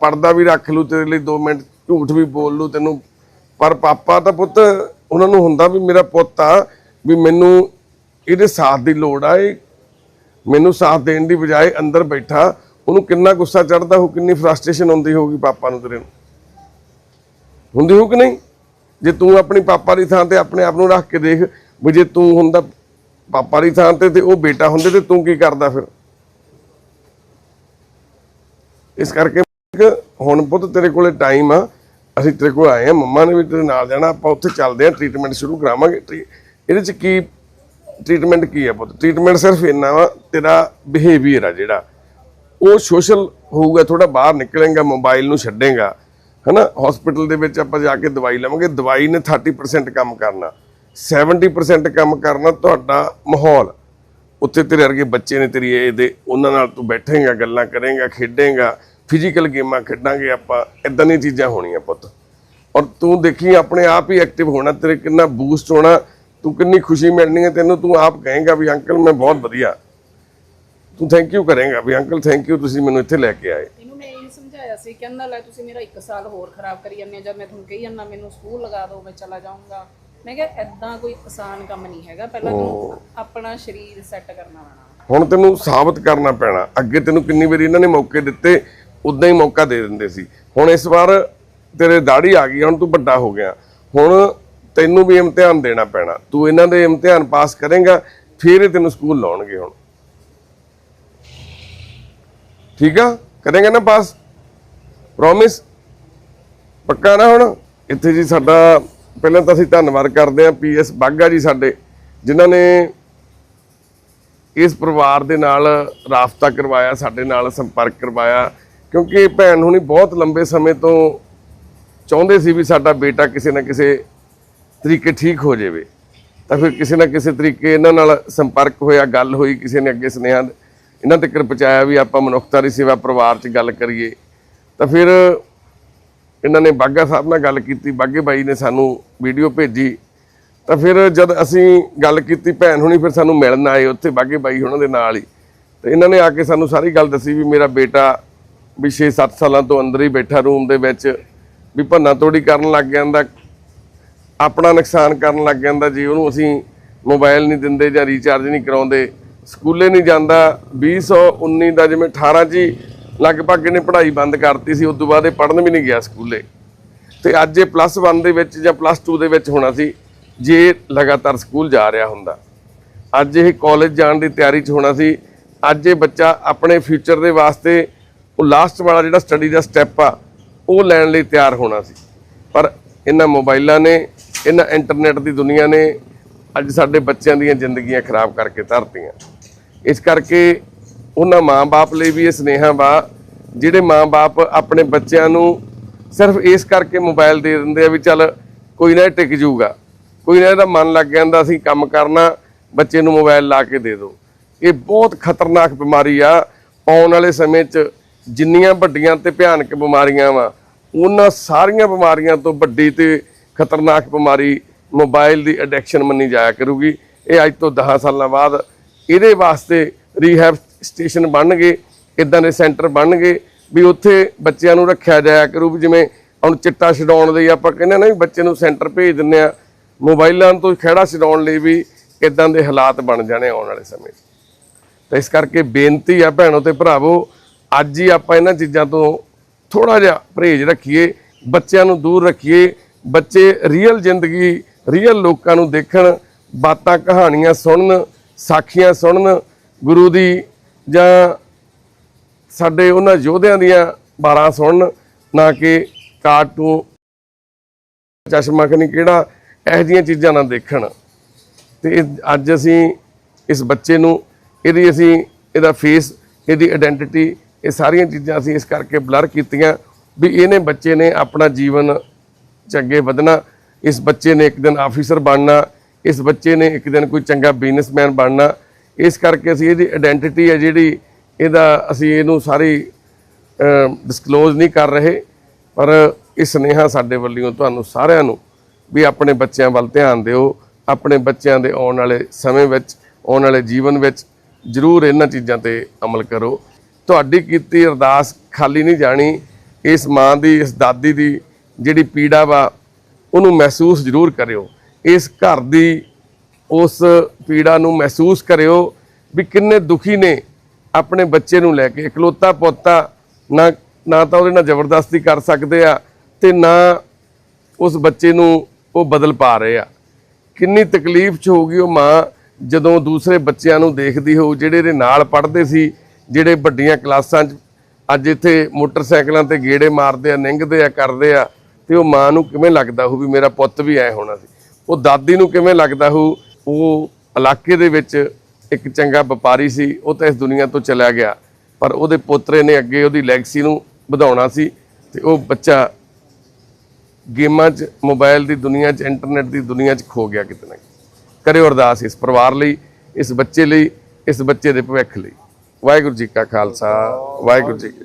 ਪਰਦਾ ਵੀ ਰੱਖ ਲੂ ਤੇਰੇ ਲਈ 2 ਮਿੰਟ ਝੂਠ ਵੀ ਬੋਲ ਲੂ ਤੈਨੂੰ। ਪਰ ਪਾਪਾ ਤਾਂ ਪੁੱਤ, ਉਹਨਾਂ ਨੂੰ ਹੁੰਦਾ ਵੀ ਮੇਰਾ ਪੁੱਤ ਆ, ਵੀ ਮੈਨੂੰ ਇਹਦੇ ਸਾਥ ਦੀ ਲੋੜ ਆ, ਇਹ ਮੈਨੂੰ ਸਾਥ ਦੇਣ ਦੀ ਬਜਾਏ ਅੰਦਰ ਬੈਠਾ। ਉਹਨੂੰ ਕਿੰਨਾ ਗੁੱਸਾ ਚੜਦਾ ਹੋ ਕਿੰਨੀ ਫਰਸਟ੍ਰੇਸ਼ਨ ਹੁੰਦੀ ਹੋਊਗੀ ਪਾਪਾ ਨੂੰ ਤੇਰੇ ਨੂੰ। ਹੁੰਦੀ ਹੋ ਕਿ ਨਹੀਂ? ਜੇ ਤੂੰ ਆਪਣੀ ਪਾਪਾ ਦੀ ਥਾਂ ਤੇ ਆਪਣੇ ਆਪ ਨੂੰ ਰੱਖ ਕੇ ਦੇਖ, ਵੀ ਜੇ ਤੂੰ ਹੁੰਦਾ ਪਾਪਾ ਦੀ ਥਾਂ ਤੇ ਤੇ ਉਹ ਬੇਟਾ ਹੁੰਦੇ ਤੇ ਤੂੰ ਕੀ ਕਰਦਾ ਫਿਰ? ਇਸ ਕਰਕੇ ਹੁਣ ਪੁੱਤ ਤੇਰੇ ਕੋਲੇ ਟਾਈਮ ਆ, ਅਸੀਂ ਤੇਰੇ ਕੋਲ ਆਏ ਆ ਮੰਮਾ ਨੇ ਵੀ ਤੇਰੇ ਨਾਲ ਜਾਣਾ, ਆਪਾਂ ਉੱਥੇ ਚੱਲਦੇ ਆ ਟ੍ਰੀਟਮੈਂਟ ਸ਼ੁਰੂ ਕਰਾਵਾਂਗੇ। ਟਰੀ- ਇਹਦੇ ਚ ਕੀ ਟ੍ਰੀਟਮੈਂਟ ਕੀ ਆ ਪੁੱਤ? ਟ੍ਰੀਟਮੈਂਟ ਸਿਰਫ ਇੰਨਾ ਵਾ, ਤੇਰਾ ਬਿਹੇਵੀਅਰ ਆ ਜਿਹੜਾ। ਉਹ ਸੋਸ਼ਲ ਹੋਊਗਾ ਥੋੜਾ ਬਾਹਰ ਨਿਕਲੇਗਾ ਮੋਬਾਈਲ ਨੂੰ ਛੱਡੇਗਾ। ਹਨਾ? ਹਸਪੀਟਲ ਦੇ ਵਿੱਚ ਆਪਾਂ ਜਾ ਕੇ ਦਵਾਈ ਲਵਾਂਗੇ। ਦਵਾਈ ਨੇ 30% ਕੰਮ ਕਰਨਾ। 70% ਕੰਮ ਕਰਨਾ ਤੁਹਾਡਾ ਮਾਹੌਲ। ਉੱਥੇ ਤੇਰੇ ਵਰਗੇ ਬੱਚੇ ਨੇ ਤੇਰੀ ਏਜ ਦੇ, ਉਹਨਾਂ ਨਾਲ ਤੂੰ ਬੈਠੇਂਗਾ, ਗੱਲਾਂ ਕਰੇਂਗਾ, ਖੇਡੇਂਗਾ ਫਿਜ਼ੀਕਲ ਗੇਮਾਂ ਖੇਡਾਂਗੇ ਆਪਾਂ। ਇਦਾਂ ਦੀਆਂ ਚੀਜ਼ਾਂ ਹੋਣੀਆਂ ਪੁੱਤ। ਔਰ ਤੂੰ ਦੇਖੀ, ਆਪਣੇ ਆਪ ਹੀ ਐਕਟਿਵ ਹੋਣਾ, ਤੇਰੇ ਕਿੰਨਾ ਬੂਸਟ ਹੋਣਾ, ਤੂੰ ਕਿੰਨੀ ਖੁਸ਼ੀ ਮਿਲਣੀ ਹੈ, ਤੈਨੂੰ ਤੂੰ ਆਪ ਕਹੇਂਗਾ ਵੀ, ਅੰਕਲ, ਮੈਂ ਬਹੁਤ ਵਧੀਆ। ਤੂੰ ਥੈਂਕ ਯੂ ਕਰੇਂਗਾ ਵੀ, ਅੰਕਲ ਥੈਂਕ ਯੂ ਤੁਸੀਂ ਮੈਨੂੰ ਇੱਥੇ ਲੈ ਕੇ ਆਏ। ਸਮਝਾਇਆ ਸੀ ਕਹਿੰਦਾ ਲੈ ਤੁਸੀਂ ਮੇਰਾ 1 ਸਾਲ ਹੋਰ ਖਰਾਬ ਕਰੀ ਜਾਂਦੇ ਜਦ ਮੈਂ ਤੁਹਾਨੂੰ ਕਹੀ ਜਾਂਦਾ ਮੈਨੂੰ ਸਕੂਲ ਲਗਾ ਦਿਓ ਮੈਂ ਚਲਾ ਜਾਊਂਗਾ। ਮੈਂ ਕਿਹਾ ਐਦਾਂ ਕੋਈ ਆਸਾਨ ਕੰਮ ਨਹੀਂ ਹੈਗਾ ਪਹਿਲਾਂ ਤੈਨੂੰ ਆਪਣਾ ਸਰੀਰ ਸੈੱਟ ਕਰਨਾ ਪੈਣਾ। ਹੁਣ ਤੈਨੂੰ ਸਾਬਤ ਕਰਨਾ ਪੈਣਾ। ਅੱਗੇ ਤੈਨੂੰ ਕਿੰਨੀ ਵਾਰੀ ਇਹਨਾਂ ਨੇ ਮੌਕੇ ਦਿੱਤੇ ਉਦਾਂ ਹੀ ਮੌਕਾ ਦੇ ਦਿੰਦੇ ਸੀ। ਹੁਣ ਇਸ ਵਾਰ ਤੇਰੇ ਦਾੜੀ ਆ ਗਈ ਹੁਣ ਤੂੰ ਵੱਡਾ ਹੋ ਗਿਆ। ਹੁਣ ਤੈਨੂੰ ਵੀ ਇਮਤਿਹਾਨ ਦੇਣਾ ਪੈਣਾ। ਤੂੰ ਇਹਨਾਂ ਦੇ ਇਮਤਿਹਾਨ ਪਾਸ ਕਰੇਗਾ ਫਿਰ ਹੀ ਤੈਨੂੰ ਸਕੂਲ ਲਾਉਣਗੇ ਹੁਣ। ਠੀਕ ਆ? ਕਰੇਗਾ ਨਾ ਪਾਸ? ਪ੍ਰੋਮਿਸ ਪੱਕਾ ਨਾ ਹੁਣ? ਇੱਥੇ ਜੀ ਸਾਡਾ, ਪਹਿਲਾਂ ਤਾਂ ਅਸੀਂ ਧੰਨਵਾਦ ਕਰਦੇ ਹਾਂ ਪੀਐਸ ਬਾਗਾ ਜੀ ਸਾਡੇ, ਜਿਨ੍ਹਾਂ ਨੇ ਇਸ ਪਰਿਵਾਰ ਦੇ ਨਾਲ ਰਾਬਤਾ ਕਰਵਾਇਆ, ਸਾਡੇ ਨਾਲ ਸੰਪਰਕ ਕਰਵਾਇਆ, ਕਿਉਂਕਿ ਭੈਣ ਹੁਣੀ ਬਹੁਤ ਲੰਬੇ ਸਮੇਂ ਤੋਂ ਚਾਹੁੰਦੇ ਸੀ ਵੀ ਸਾਡਾ ਬੇਟਾ ਕਿਸੇ ਨਾ ਕਿਸੇ ਤਰੀਕੇ ਠੀਕ ਹੋ ਜਾਵੇ। ਤਾਂ ਫਿਰ ਕਿਸੇ ਨਾ ਕਿਸੇ ਤਰੀਕੇ ਇਹਨਾਂ ਨਾਲ ਸੰਪਰਕ ਹੋਇਆ, ਗੱਲ ਹੋਈ, ਕਿਸੇ ਨੇ ਅੱਗੇ ਸੁਨੇਹਾ ਇਹਨਾਂ ਤੱਕ ਪਹੁੰਚਾਇਆ ਵੀ ਆਪਾਂ ਮਨੁੱਖਤਾ ਦੀ ਸੇਵਾ ਪਰਿਵਾਰ 'ਚ ਗੱਲ ਕਰੀਏ। ਤਾਂ ਫਿਰ ਇਹਨਾਂ ਨੇ ਬਾਗਾ ਸਾਹਿਬ ਨਾਲ ਗੱਲ ਕੀਤੀ ਬਾਗੇ ਬਾਈ ਨੇ ਸਾਨੂੰ ਵੀਡੀਓ ਭੇਜੀ। ਤਾਂ ਫਿਰ ਜਦ ਅਸੀਂ ਗੱਲ ਕੀਤੀ, ਭੈਣ ਹੁਣੀ ਫਿਰ ਸਾਨੂੰ ਮਿਲਣ ਆਏ ਉੱਥੇ ਬਾਗੇ ਬਾਈ ਉਹਨਾਂ ਦੇ ਨਾਲ ਹੀ। ਤੇ ਇਹਨਾਂ ਨੇ ਆ ਕੇ ਸਾਨੂੰ ਸਾਰੀ ਗੱਲ ਦੱਸੀ ਵੀ ਮੇਰਾ ਬੇਟਾ ਵੀ 6-7 ਸਾਲਾਂ ਤੋਂ ਅੰਦਰ ਹੀ ਬੈਠਾ ਰੂਮ ਦੇ ਵਿੱਚ, ਵੀ ਭੰਨਾ ਤੋੜੀ ਕਰਨ ਲੱਗ ਜਾਂਦਾ, ਆਪਣਾ ਨੁਕਸਾਨ ਕਰਨ ਲੱਗ ਜਾਂਦਾ, ਜੀ ਉਹਨੂੰ ਅਸੀਂ ਮੋਬਾਈਲ ਨਹੀਂ ਦਿੰਦੇ ਜਾਂ ਰੀਚਾਰਜ ਨਹੀਂ ਕਰਾਉਂਦੇ, ਸਕੂਲੇ ਨਹੀਂ ਜਾਂਦਾ 2019 ਦਾ ਜਿਵੇਂ 18 ਚ ਹੀ ਲਗਭਗ ਇਹਨੇ ਪੜ੍ਹਾਈ ਬੰਦ ਕਰਤੀ ਸੀ ਉਸ ਤੋਂ ਬਾਅਦ ਇਹ ਪੜ੍ਹਨ ਵੀ ਨਹੀਂ ਗਿਆ ਸਕੂਲੇ। ਤੇ ਅੱਜ ਇਹ ਪਲੱਸ 1 ਦੇ ਵਿੱਚ ਜਾਂ ਪਲੱਸ 2 ਦੇ ਵਿੱਚ ਹੋਣਾ ਸੀ, ਜੇ ਲਗਾਤਾਰ ਸਕੂਲ ਜਾ ਰਿਹਾ ਹੁੰਦਾ। ਅੱਜ ਇਹ ਕਾਲਜ ਜਾਣ ਦੀ ਤਿਆਰੀ 'ਚ ਹੋਣਾ ਸੀ, ਅੱਜ ਇਹ ਬੱਚਾ ਆਪਣੇ ਫਿਊਚਰ ਦੇ ਵਾਸਤੇ ਉਹ ਲਾਸਟ ਵਾਲਾ ਜਿਹੜਾ ਸਟੱਡੀ ਦਾ ਸਟੈਪ ਆ, ਉਹ ਲੈਣ ਲਈ ਤਿਆਰ ਹੋਣਾ ਸੀ। ਪਰ ਇਹਨਾਂ ਮੋਬਾਈਲਾਂ ਨੇ, ਇਹਨਾਂ ਇੰਟਰਨੈਟ ਦੀ ਦੁਨੀਆ ਨੇ ਅੱਜ ਸਾਡੇ ਬੱਚਿਆਂ ਦੀਆਂ ਜ਼ਿੰਦਗੀਆਂ ਖਰਾਬ ਕਰਕੇ ਧਰਤੀਆਂ। ਇਸ ਕਰਕੇ ਉਹਨਾਂ ਮਾਂ-ਬਾਪ ਲਈ ਵੀ ਇਹ ਸੁਨੇਹਾ ਵਾ, ਜਿਹੜੇ ਮਾਂ-ਬਾਪ ਆਪਣੇ ਬੱਚਿਆਂ ਨੂੰ ਸਿਰਫ ਇਸ ਕਰਕੇ ਮੋਬਾਈਲ ਦੇ ਦਿੰਦੇ ਆ ਵੀ ਚੱਲ ਕੋਈ ਨਾ ਇਹ ਟਿਕ ਜਾਊਗਾ। ਕੋਈ ਨਾ ਇਹਦਾ ਮਨ ਲੱਗ ਜਾਂਦਾ ਅਸੀਂ ਕੰਮ ਕਰਨਾ, ਬੱਚੇ ਨੂੰ ਮੋਬਾਈਲ ਲਾ ਕੇ ਦੇ ਦਿਓ। ਇਹ ਬਹੁਤ ਖਤਰਨਾਕ ਬਿਮਾਰੀ ਆ। ਆਉਣ ਵਾਲੇ ਸਮੇਂ 'ਚ ਜਿੰਨੀਆਂ ਵੱਡੀਆਂ ਤੇ ਭਿਆਨਕ ਬਿਮਾਰੀਆਂ ਵਾ, ਉਹਨਾਂ ਸਾਰੀਆਂ ਬਿਮਾਰੀਆਂ ਤੋਂ ਵੱਡੀ ਤੇ ਖਤਰਨਾਕ ਬਿਮਾਰੀ ਮੋਬਾਈਲ ਦੀ ਐਡਿਕਸ਼ਨ ਮੰਨੀ ਜਾਇਆ ਕਰੂਗੀ। ਇਹ ਅੱਜ ਤੋਂ 10 ਸਾਲਾਂ ਬਾਅਦ ਇਹਦੇ ਵਾਸਤੇ ਰੀਹੈਬ ਸਟੇਸ਼ਨ ਬਣਨਗੇ ਇਦਾਂ ਦੇ ਸੈਂਟਰ ਬਣਨਗੇ ਵੀ ਉੱਥੇ ਬੱਚਿਆਂ ਨੂੰ ਰੱਖਿਆ ਜਾਇਆ ਕਰੂ ਵੀ ਜਿਵੇਂ ਹੁਣ ਚਿੱਟਾ ਛਡਾਉਣ ਲਈ ਆਪਾਂ ਕਹਿੰਦੇ ਨਾ ਵੀ ਬੱਚੇ ਨੂੰ ਸੈਂਟਰ ਭੇਜ ਦਿੰਦੇ ਆ, ਮੋਬਾਈਲਾਂ ਤੋਂ ਖਿਹੜਾ ਛਡਾਉਣ ਲਈ ਵੀ ਇਦਾਂ ਦੇ ਹਾਲਾਤ ਬਣ ਜਾਣੇ ਆਉਣ ਵਾਲੇ ਸਮੇਂ 'ਚ। ਤਾਂ ਇਸ ਕਰਕੇ ਬੇਨਤੀ ਆ ਭੈਣੋ ਤੇ ਭਰਾਵੋ, ਅੱਜ ਹੀ ਆਪਾਂ ਇਹਨਾਂ ਚੀਜ਼ਾਂ ਤੋਂ ਥੋੜਾ ਜਿਹਾ ਪਰਹੇਜ਼ ਰੱਖੀਏ, ਬੱਚਿਆਂ ਨੂੰ ਦੂਰ ਰੱਖੀਏ, ਬੱਚੇ ਰੀਅਲ ਜ਼ਿੰਦਗੀ ਰੀਅਲ ਲੋਕਾਂ ਨੂੰ ਦੇਖਣ, ਬਾਤਾਂ ਕਹਾਣੀਆਂ ਸੁਣਨ, ਸਾਖੀਆਂ ਸੁਣਨ, ਗੁਰੂ ਦੀ ਜਾਂ ਸਾਡੇ ਉਹਨਾਂ ਯੋਧਿਆਂ ਦੀਆਂ ਬਾਰਾਂ ਸੁਣਨ, ਨਾ ਕਿ ਕਾਰਟੂਨ, ਚਸ਼ਮਾ ਕਨੀ ਕਿਹੜਾ, ਇਹੋ ਜਿਹੀਆਂ ਚੀਜ਼ਾਂ ਨਾ ਦੇਖਣ। ਤੇ ਅੱਜ ਅਸੀਂ ਇਸ ਬੱਚੇ ਨੂੰ, ਇਹਦੀ ਅਸੀਂ, ਇਹਦਾ ਫੇਸ ਇਹਦੀ ਆਇਡੈਂਟੀਟੀ ਇਹ ਸਾਰੀਆਂ ਚੀਜ਼ਾਂ ਅਸੀਂ ਇਸ ਕਰਕੇ ਬਲਰ ਕੀਤੀਆਂ ਵੀ ਇਹਨੇ ਬੱਚੇ ਨੇ ਆਪਣਾ ਜੀਵਨ ਚ ਅੱਗੇ ਵਧਣਾ, ਇਸ ਬੱਚੇ ਨੇ ਇੱਕ ਦਿਨ ਆਫੀਸਰ ਬਣਨਾ, ਇਸ ਬੱਚੇ ਨੇ ਇੱਕ ਦਿਨ ਕੋਈ ਚੰਗਾ ਬਿਜ਼ਨਸਮੈਨ ਬਣਨਾ ਇਸ ਕਰਕੇ ਅਸੀਂ ਇਹਦੀ ਆਇਡੈਂਟੀਟੀ ਹੈ ਜਿਹੜੀ ਇਹਦਾ ਅਸੀਂ ਇਹਨੂੰ ਸਾਰੀ ਡਿਸਕਲੋਜ਼ ਨਹੀਂ ਕਰ ਰਹੇ। ਪਰ ਇਹ ਸੁਨੇਹਾ ਸਾਡੇ ਵੱਲੋਂ ਤੁਹਾਨੂੰ ਸਾਰਿਆਂ ਨੂੰ ਵੀ ਆਪਣੇ ਬੱਚਿਆਂ ਵੱਲ ਧਿਆਨ ਦਿਓ, ਆਪਣੇ ਬੱਚਿਆਂ ਦੇ ਆਉਣ ਵਾਲੇ ਸਮੇਂ ਵਿੱਚ, ਆਉਣ ਵਾਲੇ ਜੀਵਨ ਵਿੱਚ ਜ਼ਰੂਰ ਇਹਨਾਂ ਚੀਜ਼ਾਂ ਤੇ ਅਮਲ ਕਰੋ। ਤੁਹਾਡੀ ਕੀਤੀ ਅਰਦਾਸ ਖਾਲੀ ਨਹੀਂ ਜਾਣੀ, ਇਸ ਮਾਂ ਦੀ, ਇਸ ਦਾਦੀ ਦੀ ਜਿਹੜੀ ਪੀੜਾ ਵਾ, ਉਹਨੂੰ ਮਹਿਸੂਸ ਜ਼ਰੂਰ ਕਰਿਓ। ਇਸ ਘਰ ਦੀ ਉਸ ਪੀੜਾ ਨੂੰ ਮਹਿਸੂਸ ਕਰਿਓ ਵੀ ਕਿੰਨੇ ਦੁਖੀ ਨੇ ਆਪਣੇ ਬੱਚੇ ਨੂੰ ਲੈ ਕੇ। ਇਕਲੋਤਾ ਪੋਤਾ ਨਾ ਨਾ ਤਾਂ ਉਹਦੇ ਨਾਲ ਜ਼ਬਰਦਸਤੀ ਕਰ ਸਕਦੇ ਆ ਤੇ ਨਾ ਉਸ ਬੱਚੇ ਨੂੰ ਉਹ ਬਦਲ ਪਾ ਰਹੇ ਆ। ਕਿੰਨੀ ਤਕਲੀਫ ਚ ਹੋਊਗੀ ਉਹ ਮਾਂ ਜਦੋਂ ਦੂਸਰੇ ਬੱਚਿਆਂ ਨੂੰ ਦੇਖਦੀ ਹੋਊ, ਜਿਹੜੇ ਇਹਦੇ ਨਾਲ ਪੜ੍ਹਦੇ ਸੀ, ਜਿਹੜੇ ਵੱਡੀਆਂ ਕਲਾਸਾਂ 'ਚ ਅੱਜ ਇੱਥੇ ਮੋਟਰਸਾਈਕਲਾਂ ਤੇ ਗੇੜੇ ਮਾਰਦੇ ਆ ਨਿੰਗਦੇ ਆ, ਕਰਦੇ ਆ, ਤੇ ਉਹ ਮਾਂ ਨੂੰ ਕਿਵੇਂ ਲੱਗਦਾ ਹੋਊ ਵੀ ਮੇਰਾ ਪੁੱਤ ਵੀ ਐ ਹੋਣਾ ਸੀ? ਉਹ ਦਾਦੀ ਨੂੰ ਕਿਵੇਂ ਲੱਗਦਾ ਹੋਊ ਉਹ ਇਲਾਕੇ ਦੇ ਵਿੱਚ ਇੱਕ ਚੰਗਾ ਵਪਾਰੀ ਸੀ, ਉਹ ਤਾਂ ਇਸ ਦੁਨੀਆ ਤੋਂ ਚਲਾ ਗਿਆ। ਪਰ ਉਹਦੇ ਪੋਤਰੇ ਨੇ ਅੱਗੇ ਉਹਦੀ ਲੈਗਸੀ ਨੂੰ ਵਧਾਉਣਾ ਸੀ ਤੇ ਉਹ ਬੱਚਾ ਗੇਮਾਂ 'ਚ ਮੋਬਾਈਲ ਦੀ ਦੁਨੀਆ 'ਚ ਇੰਟਰਨੈਟ ਦੀ ਦੁਨੀਆ 'ਚ ਖੋ ਗਿਆ ਕਿਤੇ ਨਾ ਕਿਤੇ। ਕਰਿਓ ਅਰਦਾਸ ਇਸ ਪਰਿਵਾਰ ਲਈ, ਇਸ ਬੱਚੇ ਲਈ, ਇਸ ਬੱਚੇ ਦੇ ਭਵਿੱਖ ਲਈ। ਵਾਹਿਗੁਰੂ ਜੀ ਕਾ ਖਾਲਸਾ, ਵਾਹਿਗੁਰੂ ਜੀ ਕੀ